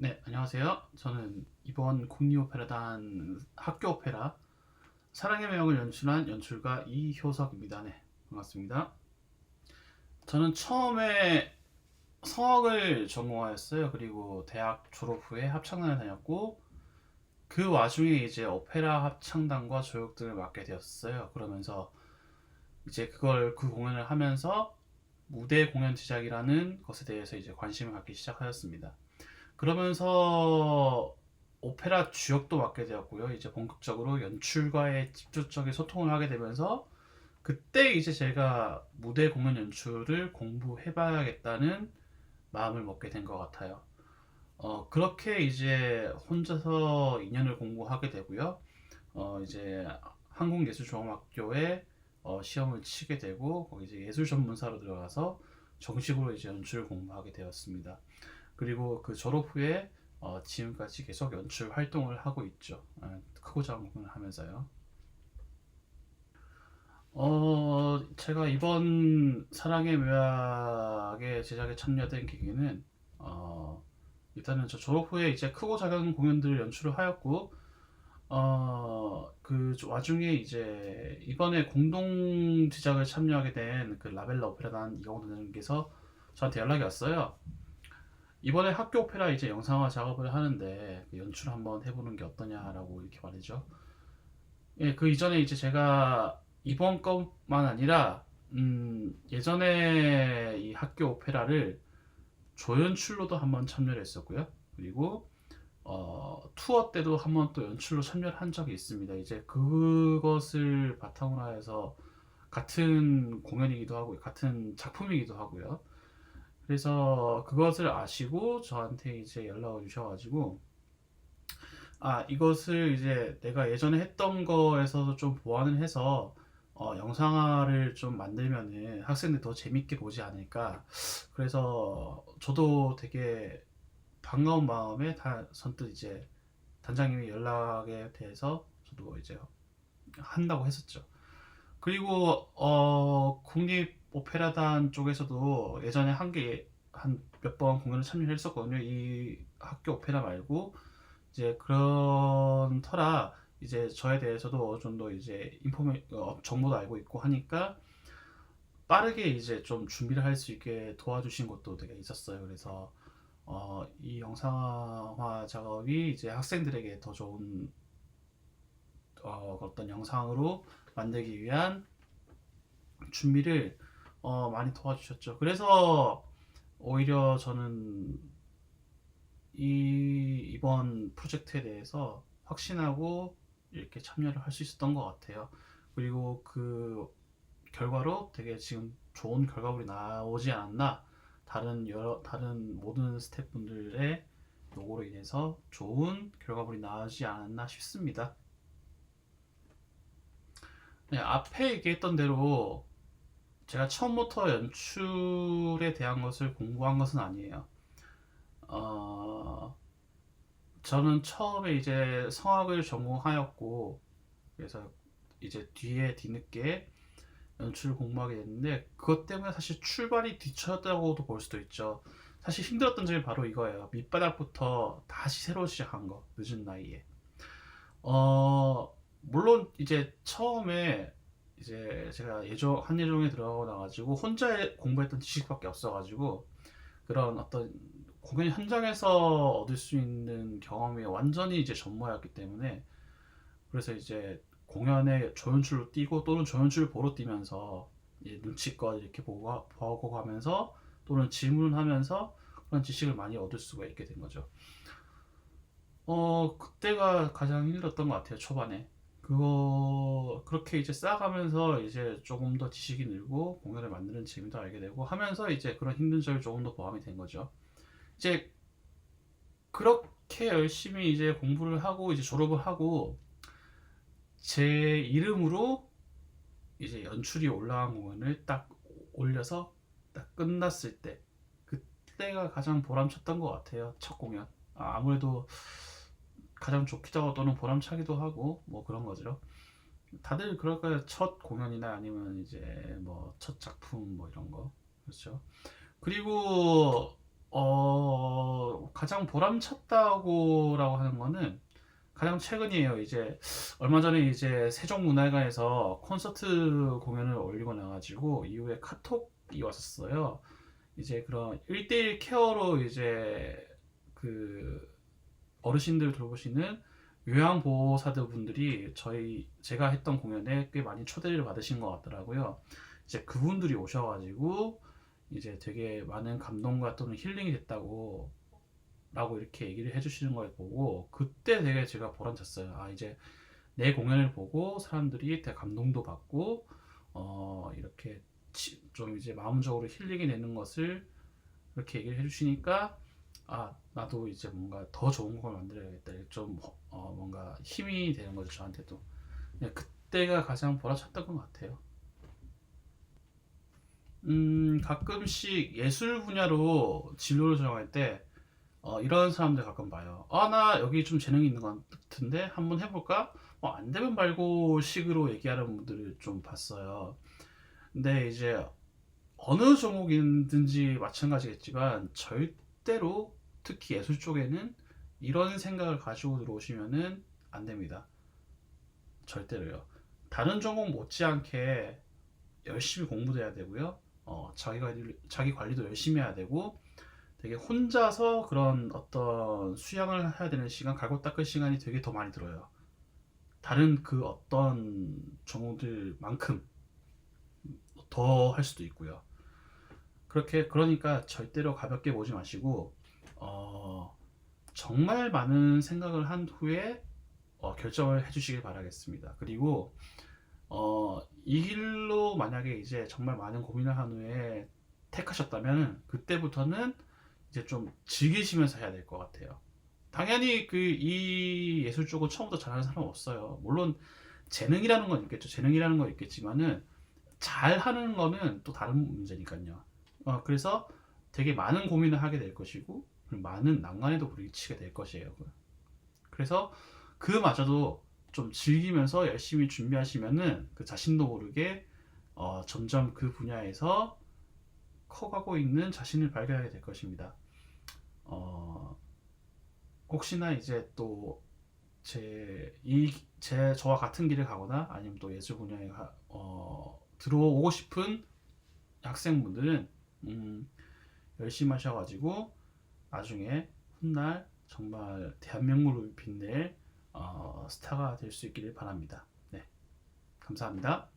네, 안녕하세요. 저는 이번 국립오페라단 학교 오페라 사랑의 명을 연출한 연출가 이효석입니다. 네, 반갑습니다. 저는 처음에 성악을 전공하였어요. 그리고 대학 졸업 후에 합창단을 다녔고 그 와중에 이제 오페라 합창단과 조역들을 맡게 되었어요. 그러면서 이제 그걸 그 공연을 하면서 무대 공연 제작이라는 것에 대해서 이제 관심을 갖기 시작하였습니다. 그러면서 오페라 주역도 맡게 되었고요. 이제 본격적으로 연출과의 직접적인 소통을 하게 되면서 그때 이제 제가 무대 공연 연출을 공부해봐야겠다는 마음을 먹게 된 것 같아요. 어, 그렇게 이제 혼자서 2년을 공부하게 되고요. 어, 이제 한국예술종합학교에 어, 시험을 치게 되고 거기 이제 예술 전문사로 들어가서 정식으로 이제 연출을 공부하게 되었습니다. 그리고 그 졸업 후에 어, 지금까지 계속 연출 활동을 하고 있죠. 어, 크고 작은 하면서요. 어, 제가 이번 사랑의 묘약의 제작에 참여된 계기는 어, 일단은 저 졸업 후에 이제 크고 작은 공연들을 연출을 하였고 어, 그 와중에 이제 이번에 공동 제작을 참여하게 된 그 라벨라 오페라단 이경호 단장님께서 저한테 연락이 왔어요. 이번에 학교 오페라 이제 영상화 작업을 하는데 그 연출 한번 해보는 게 어떠냐라고 이렇게 말이죠. 예, 그 이전에 이제 제가 이번 것만 아니라 음, 예전에 이 학교 오페라를 조연출로도 한번 참여를 했었고요. 그리고 어, 투어 때도 한번 또 연출로 참여를 한 적이 있습니다. 이제 그것을 바탕으로 해서 같은 공연이기도 하고 같은 작품이기도 하고요. 그래서 그것을 아시고 저한테 이제 연락을 주셔가지고 아 이것을 이제 내가 예전에 했던 거에서 좀 보완을 해서 어, 영상화를 좀 만들면은 학생들이 더 재밌게 보지 않을까 그래서 저도 되게 반가운 마음에 다 선뜻 이제 단장님이 연락에 대해서 저도 이제 한다고 했었죠. 그리고 어 국립 오페라단 쪽에서도 예전에 한개한몇 번 공연을 참여했었거든요. 이 학교 오페라 말고 이제 그런 터라 이제 저에 대해서도 어느 정도 이제 인포메 어, 정보도 알고 있고 하니까 빠르게 이제 좀 준비를 할 수 있게 도와주신 것도 되게 있었어요. 그래서 어, 이 영상화 작업이 이제 학생들에게 더 좋은 어, 어떤 영상으로 만들기 위한 준비를 어, 많이 도와주셨죠. 그래서 오히려 저는 이 이번 프로젝트에 대해서 확신하고 이렇게 참여를 할 수 있었던 것 같아요. 그리고 그 결과로 되게 지금 좋은 결과물이 나오지 않았나 다른 여러 다른 모든 스태프분들의 노고로 인해서 좋은 결과물이 나오지 않았나 싶습니다. 네, 앞에 얘기했던 대로 제가 처음부터 연출에 대한 것을 공부한 것은 아니에요. 어, 저는 처음에 이제 성악을 전공하였고, 그래서 이제 뒤에 뒤늦게 연출을 공부하게 됐는데, 그것 때문에 사실 출발이 뒤처졌다고도 볼 수도 있죠. 사실 힘들었던 점이 바로 이거예요. 밑바닥부터 다시 새로 시작한 거, 늦은 나이에. 어, 물론 이제 처음에 이제 제가 예종 한예종에 들어가고 나가지고 혼자 공부했던 지식밖에 없어가지고 그런 어떤 공연 현장에서 얻을 수 있는 경험이 완전히 이제 전무였기 때문에 그래서 이제 공연에 조연출로 뛰고 또는 조연출 보러 뛰면서 눈치껏 이렇게 보고, 보고 가면서 또는 질문하면서 그런 지식을 많이 얻을 수가 있게 된 거죠. 어, 그때가 가장 힘들었던 것 같아요, 초반에. 그거, 그렇게 이제 쌓아가면서 이제 조금 더 지식이 늘고 공연을 만드는 재미도 알게 되고 하면서 이제 그런 힘든 점이 조금 더 포함이 된 거죠. 이제 그렇게 열심히 이제 공부를 하고 이제 졸업을 하고 제 이름으로 이제 연출이 올라간 공연을 딱 올려서 딱 끝났을 때 그때가 가장 보람찼던 것 같아요. 첫 공연. 아, 아무래도 가장 좋기도 하고 또는 보람차기도 하고 뭐 그런 거죠. 다들 그럴까요? 첫 공연이나 아니면 이제 뭐 첫 작품 뭐 이런 거. 그렇죠. 그리고 어, 가장 보람찼다고라고 하는 거는 가장 최근이에요. 이제 얼마 전에 이제 세종문화회관에서 콘서트 공연을 올리고 나가지고 이후에 카톡이 왔었어요. 이제 그런 1대1 케어로 이제 그 어르신들 돌보시는 요양보호사들 분들이 저희 제가 했던 공연에 꽤 많이 초대를 받으신 것 같더라고요. 이제 그분들이 오셔가지고 이제 되게 많은 감동과 또는 힐링이 됐다고 라고 이렇게 얘기를 해주시는 걸 보고 그때 되게 제가 보람찼어요. 아 이제 내 공연을 보고 사람들이 되게 감동도 받고 어 이렇게 치- 좀 이제 마음적으로 힐링이 되는 것을 이렇게 얘기를 해주시니까 아 나도 이제 뭔가 더 좋은 걸 만들어야겠다. 좀 어, 뭔가 힘이 되는 거죠 저한테도. 네, 그때가 가장 보람찼던 것 같아요. 음 가끔씩 예술 분야로 진로를 정할 때 어, 이런 사람들 가끔 봐요. 아, 나 여기 좀 재능이 있는 것 같은데 한번 해볼까? 뭐, 안 되면 말고 식으로 얘기하는 분들을 좀 봤어요. 근데 이제 어느 종목이든지 마찬가지겠지만 절대로 특히 예술 쪽에는 이런 생각을 가지고 들어오시면은 안 됩니다. 절대로요. 다른 종목 못지않게 열심히 공부도 해야 되고요. 어, 자기 관리, 자기 관리도 열심히 해야 되고 되게 혼자서 그런 어떤 수양을 해야 되는 시간, 갈고 닦을 시간이 되게 더 많이 들어요. 다른 그 어떤 종목들만큼 더 할 수도 있고요. 그렇게 그러니까 절대로 가볍게 보지 마시고 어, 정말 많은 생각을 한 후에 어, 결정을 해주시길 바라겠습니다. 그리고 어, 이 길로 만약에 이제 정말 많은 고민을 한 후에 택하셨다면 그때부터는 이제 좀 즐기시면서 해야 될 것 같아요. 당연히 그 이 예술 쪽을 처음부터 잘하는 사람 은 없어요. 물론 재능이라는 건 있겠죠. 재능이라는 건 있겠지만은 잘하는 거는 또 다른 문제니까요. 어, 그래서 되게 많은 고민을 하게 될 것이고 많은 난관에도 부딪히게 될 것이에요. 그래서 그마저도 좀 즐기면서 열심히 준비하시면은 그 자신도 모르게 어, 점점 그 분야에서 커가고 있는 자신을 발견하게 될 것입니다. 어, 혹시나 이제 또 제 이 제 저와 같은 길을 가거나 아니면 또 예술 분야에 가, 어, 들어오고 싶은 학생분들은 음, 열심히 하셔가지고 나중에 훗날 정말 대한민국을 빛낼 어, 스타가 될 수 있기를 바랍니다. 네, 감사합니다.